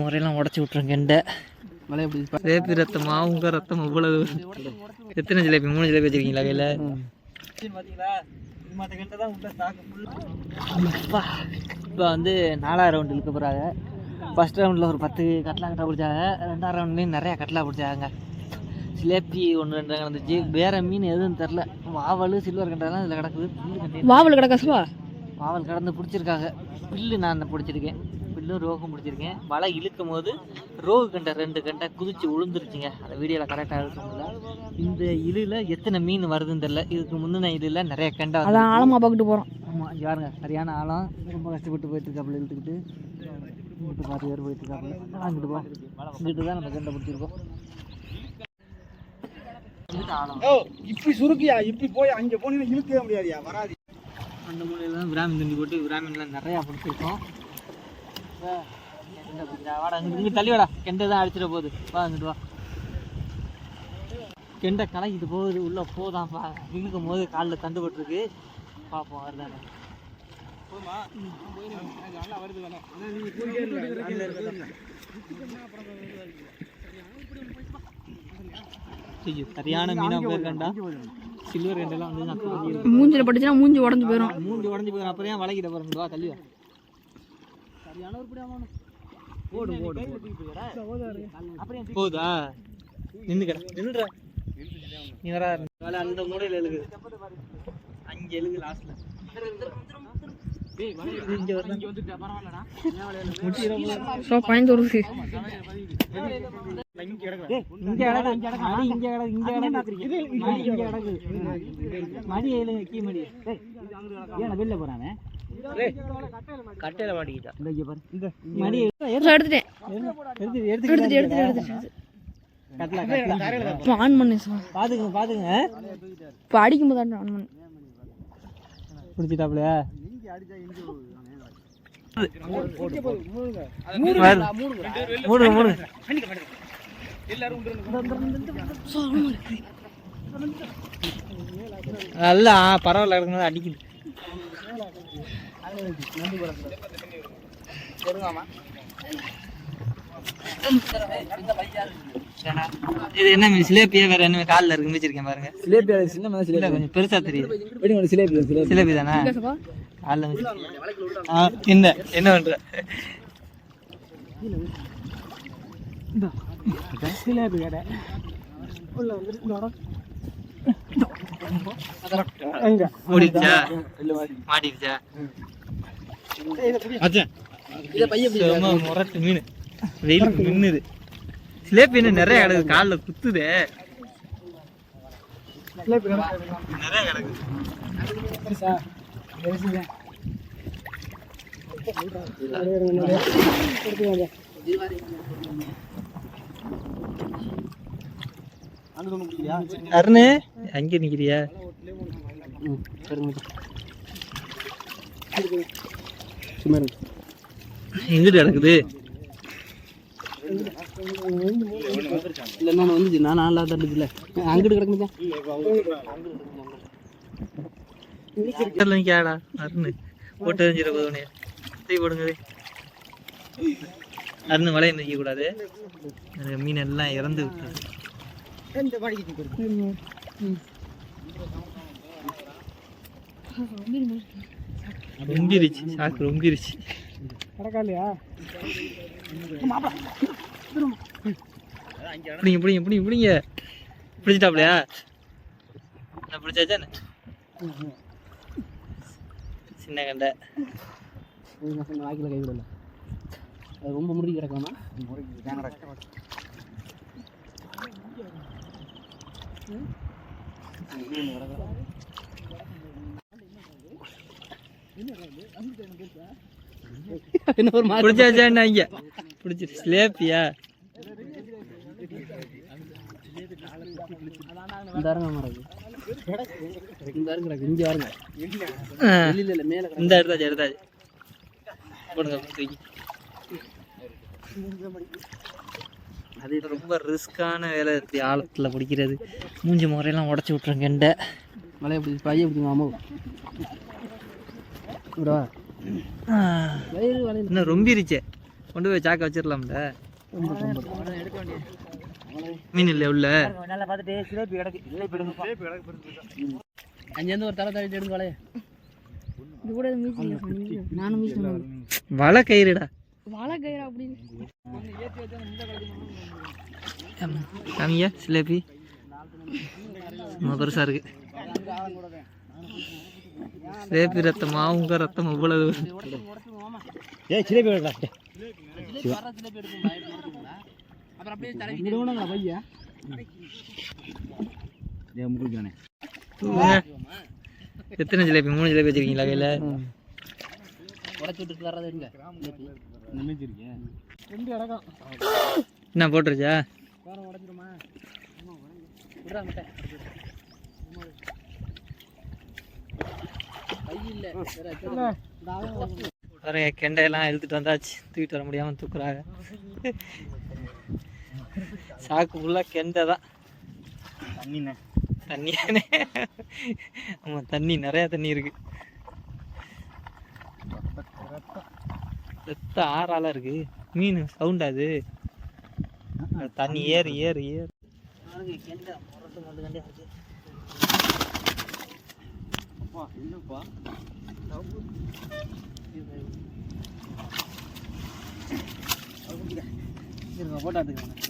முறையெல்லாம் உடச்சி விட்ருங்க கெண்டை ஜிலேபி ரத்தமா? உங்க ரத்தம் இவ்வளவு. எத்தனை ஜிலேபி? மூணு ஜிலேபி வச்சிருக்கீங்களா கையில்? இப்போ வந்து நாலாவது ரவுண்டு இழுக்க போகிறாங்க ஃபஸ்ட் ரவுண்டில் ஒரு பத்து கட்லா கட்டா பிடிச்சாங்க. ரெண்டாவது ரவுண்ட்லேயும் நிறையா கட்லா பிடிச்சாங்க. ஜிலேபி ஒன்று ரெண்டு வந்துச்சு. வேற மீன் எதுவும் தெரில வாவல் சில்வர் கண்டெல்லாம் இதில் கிடக்குது. வாவல் கிடக்கா வாவல் கடந்து பிடிச்சிருக்காங்க. பில்லு நான் பிடிச்சிருக்கேன். பில்லும் ரோகும் பிடிச்சிருக்கேன். வலை இழுக்கும் போது ரோகு கண்டை ரெண்டு கண்டை குதிச்சு விழுந்துருச்சுங்க அந்த வீடியோவில் கரெக்டாக இருக்க முடியல இந்த இழுல எத்தனை மீன் வருதுன்னு தெரில இதுக்கு முந்தின இழுல நிறைய கண்டை அதான் ஆழமா பார்த்துட்டு போறோம். ஆமாம் பாருங்க. சரியான ஆழம். ரொம்ப கஷ்டப்பட்டு போயிட்டு இருக்காப்புல இழுத்துக்கிட்டு இங்கிட்டு பார்த்து பேர் போயிட்டு இருக்காப்புல அங்கிட்டு போ. இங்கிட்டு தான் நம்ம கண்டை பிடிச்சிருக்கோம். ஓ இப்படி சுருக்கியா? இப்படி போய் அங்க போனீங்கன்னா இழுக்கவே முடியாதுயா? வராது. அந்த மூலையில் தான் பிராமின் தண்டி போட்டு பிராமின்லாம் நிறையா பிடிச்சிருக்கோம். வாடா இங்கிட்டு தள்ளி வாடா. கெண்டை தான் அடிச்சிட போகுது. வா அங்கிட்டு வா. கெண்டை கலக்கிட்டு போகுது. உள்ளே போதான்ப்பா இழுக்கும் போது காலில் தண்டு போட்டிருக்கு. பார்ப்போம் வருதானே ஐயோ, சரியான மீனா போயிருக்கேன்டா சில்வர் கண்டெல்லாம் வந்து மூஞ்சில பட்டுச்சுன்னா மூஞ்சி உடஞ்சு போயிடும் மூஞ்சி உடஞ்சி போயிடும் அப்புறம் ஏன் வளைக்கிட்ட போகிறோம் வா தள்ளி வா போடு போடு அப்புறம் போகுதா நின்றுக்கடா. நின்றுடா நீ வர வேலை அந்த மூலையில் எழுகு அங்கே எழுகு லாஸ்ட்ல ஸோ பயந்து கட்டையில மாட்டிக்கிட்டா எடுத்துட்டேன். எடுத்து எடுத்துட்டு எடுத்து எடுத்துட்டு. எடுத்துட்டு ஆன் பண்ணு பாத்துங்க பாத்துங்க இப்போ அடிக்கும் போது ஆன் பண்ணு. பிடிச்சிட்டாப்ல மூணு மூணு நல்லா பரவாயில்ல இருக்கும்போது அடிக்குது. இது என்ன மீன் சிலேப்பியே வேற என்ன காலில் இருக்கு மிச்சிருக்கேன் பாருங்க. சிலேபி அது சின்ன கொஞ்சம் பெருசா தெரியுது. சிலேபி சிலேபி தானே இந்த என்ன பண்ற? மாட்டிடுச்சா? முரட்டு மீன். வெயிலுக்கு மின்னுது சிலேபி என்ன நிறைய கிடக்குது காலில் குத்துதே. நிறைய பெருசுங்க அருணு அங்கே நிக்கிறியா? எங்கிட்டு கிடக்குது இல்லை நான் வந்துச்சு நான் நல்லா தட்டுச்சுல அங்கிட்டு கிடக்குதா கடல்ல நிக்காடா அருணு. போட்டு எறிஞ்சிட போதுனே தூக்கி போடுங்க அருண் வலையை நிற்க கூடாது மீன் எல்லாம் இறந்து விட்டது. ரொம்பிருச்சு சாக்கு ரொம்பிருச்சு. கிடக்காலையா பிடிங்க பிடிங்க பிடிங்க பிடிங்க. பிடிச்சிட்டாப்லையா? நான் பிடிச்சாச்சா என்ன? சின்ன கண்டை. வாய்க்கில் கை விடல அது ரொம்ப முறுக்கி கிடக்காமா என்ன ஒரு பிடிச்சாச்சா இங்க? பிடிச்சிரு ஸ்லேப்பியா இந்த அரங்க மரம் இந்த அரங்க கிடக்கு இங்கே பாருங்க ஆ, வெளியில இல்லை மேலே இந்த எடுத்தாச்சு எடுத்தாச்சு. போடுங்க தூக்கி. அது ரொம்ப ரிஸ்க்கான வேலை இப்படி ஆழத்தில் பிடிக்கிறது. மூஞ்சி முறையெல்லாம் உடச்சி விட்றேன் கெண்டை மலையை பிடிச்சி பைய பிடிச்சி மாமா விடவா இன்னும் ரொம்பிருச்சே. கொண்டு போய் சாக்க வச்சிடலாம்ல. மீன் இல்லை உள்ள நல்லா பார்த்துட்டு சிலேபி கிடக்கு இல்லை அங்கேருந்து ஒரு தலை தள்ளிட்டு எடுங்க வலையை இது கூட மீச்சு இல்லை சொன்னீங்க. நானும் மீச்சு வலை கயிறுடா வாழை கயிறு அப்படின்னு காமியா சிலேபி பெருசா இருக்கு சிலேபி ரத்தமா உங்க ரத்தம் இவ்வளவு ஏய் சிலேபி அப்புறம் அப்படியே பையா எத்தனை ஜிலேபி? மூணு ஜிலேபி வச்சிருக்கீங்களா கையில? உடச்சி விட்டுட்டு வர்றது நினைச்சிருக்கேன் ரெண்டு இடக்கம் என்ன போட்டுருச்சா? வேற உடச்சிருமா விடுறா மட்டை. கெண்டையெல்லாம் இழுத்துட்டு வந்தாச்சு. தூக்கிட்டு வர முடியாம தூக்குறாங்க. சாக்கு ஃபுல்லாக கெண்டை தான் தண்ணிண்ணே. தண்ணியானே ஆமா தண்ணி நிறைய தண்ணி இருக்கு. ரத்த ஆறால இருக்கு. மீன் சவுண்டா அது. தண்ணி ஏறு ஏறு ஏறு. என்னப்பா? இருங்க போட்டாத்துக்கு பாருங்க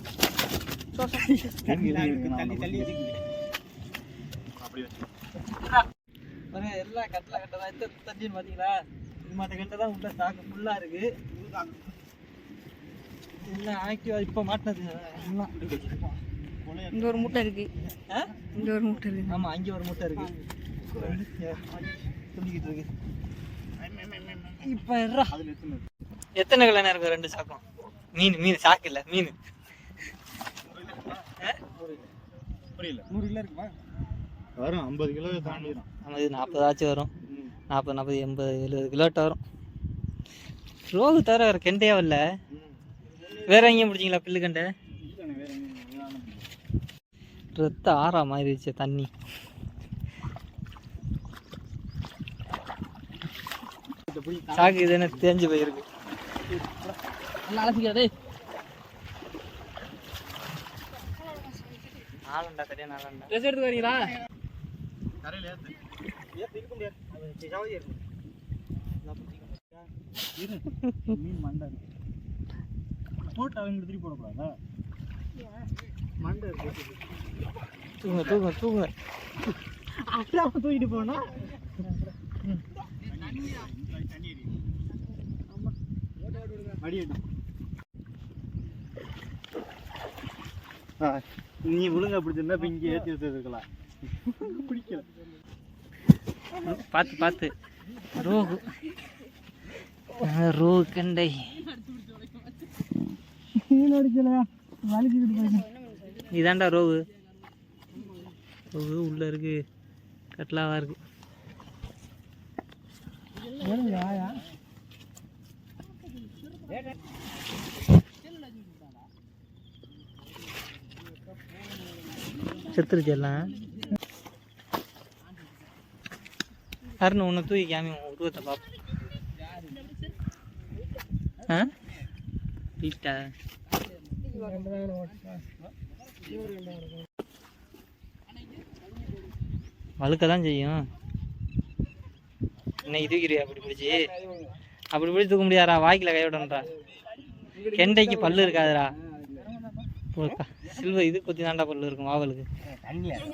எல்லாம் கட்டில கட்டை தான் எத்தனை தண்ணின்னு பார்த்தீங்களா இது மற்ற கட்டை தான் உள்ள ஃபுல்லாக இருக்கு எல்லாம் ஆக்டிவா இப்போ மாட்டினது எல்லாம் இங்க ஒரு முட்டை இருக்கு? இங்க ஒரு முட்டை இருக்கு. ஆமா அங்கே ஒரு முட்டை இருக்கு. துணிக்கிட்டு இருக்கு. இப்போ எத்தனை கிலோ இருக்கும் ரெண்டு சாக்கம். மீன் மீன் சாக்கு இல்லை மீன். புரியல. நூறு கிலோ இருக்குமா? வரும் ஐம்பது கிலோ தாண்டிடும் இது நாற்பதாச்சும் வரும். நாற்பது நாற்பது எண்பது எழுபது கிலோட்ட வரும். ரோகு தவிர வேறு கெண்டையா வரல வேற எங்கேயும் பிடிச்சிங்களா பில்லு கண்டை? ரத்த ஆறா இருந்துச்சு தண்ணி. சாக்கு இது என்ன தேஞ்சு போயிருக்கு. நல்லா அலசிக்காதே நாலண்டா சரியா நாலண்டா ட்ரெஸ் எடுத்து வரீங்களா? மீன் மண்டை இருக்கு. போட்டு அவங்க திருப்பி போடக்கூடாதா? மண்டை இருக்கு. தூங்க தூங்க தூங்க அப்படியே தூக்கிட்டு போனா? நீ ஒழுங்கா பிடிச்சிருந்தா இப்ப இங்கே ஏற்றி வச்சிருக்கலாம். பிடிக்கல. பார்த்து பார்த்து ரோகு. ரோகு கண்டை. இதாண்டா ரோகு. ரோகு உள்ள இருக்கு. கட்லாவா இருக்கு. ஆயா செத்துருச்சு எல்லாம். அருண் உன்னை தூக்கி காமி உருவத்தை பார்ப்போம் ஆ? வீட்டா. வழுக்க தான் செய்யும் இன்னைக்கு தூக்கிடுவியா? அப்படி பிடிச்சி. அப்படி பிடிச்சி தூக்க முடியாதா? வாய்க்கில் கைவிடன்றா கெண்டைக்கு பல்லு இருக்காதுடா. சில்வர் இது கொத்தி தாண்டா பல்லு இருக்கும் வாவலுக்கு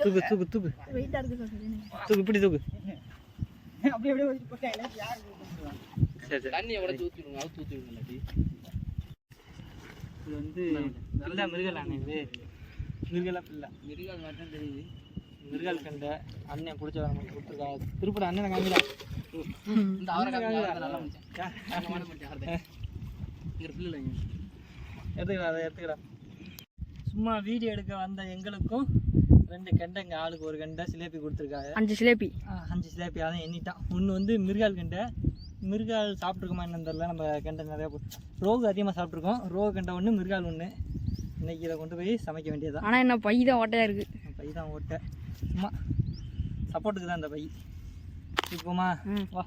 தூக்கு தூக்கு தூக்கு. தூக்கு இப்படி தூக்கு. தண்ணியை உடச்சு ஊற்றிடுங்க அவுத்து ஊற்றிடுங்க இல்லாட்டி. இது வந்து நல்ல மிருகலான இது. மிருகலா பிள்ளை மிருகால் மட்டும் தெரியுது. மிருகல் கண்ட அண்ணன் பிடிச்ச நமக்கு கொடுத்துருக்காங்க. திருப்பட அண்ணனை காமிடா இந்த அவரை நல்லா முடிச்சேன் எடுத்துக்கடா அதை எடுத்துக்கடா சும்மா வீடியோ எடுக்க வந்த எங்களுக்கும் ரெண்டு கெண்டைங்க ஆளுக்கு ஒரு கெண்டை சிலேபி கொடுத்துருக்காங்க. அஞ்சு சிலேபி அஞ்சு சிலேபி அதான் எண்ணிட்டான். ஒன்று வந்து மிருகால் கெண்டை. மிருகால் சாப்பிட்ருக்கோமா என்னன்னு தெரியல நம்ம கெண்டை நிறையா ரோகு அதிகமாக சாப்பிட்ருக்கோம் ரோகு கெண்டை ஒன்று மிருகால் ஒன்று இன்னைக்கு இதை கொண்டு போய் சமைக்க வேண்டியதுதான் ஆனால் என்ன பை தான் ஓட்டையாக இருக்குது பை தான் ஓட்ட. சும்மா சப்போர்ட்டுக்கு தான் இந்த பை. இப்போமா வா.